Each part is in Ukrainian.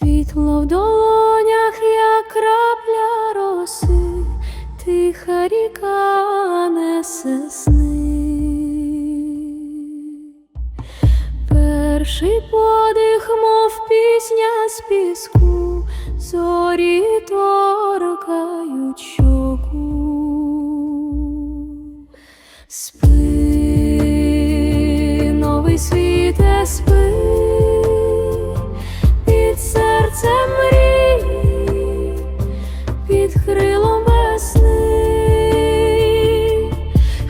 Світло в долонях, як крапля роси, тиха ріка несе сни. Перший подих, мов пісня з піску, зорі торкають щоку. Спи, новий світе, спи, під серцем мрій, під крилом весни,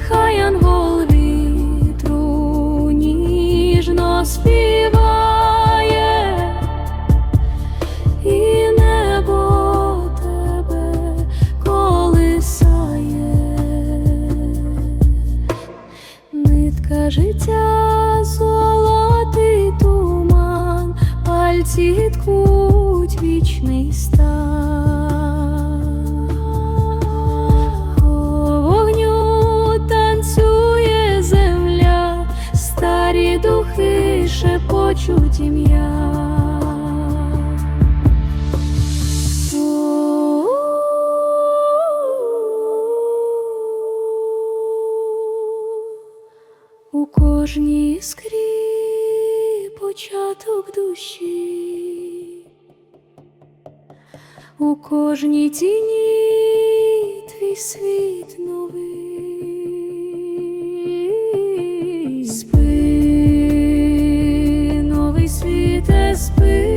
хай ангел вітру ніжно співає, і небо тебе колисає. Нитка життя, пальці вічний стан. Вогню танцює земля, старі духи шепочуть ім'я. У кожній іскрі початок душі, у кожній тіні твій світ новий. Спи, новий світе, спи,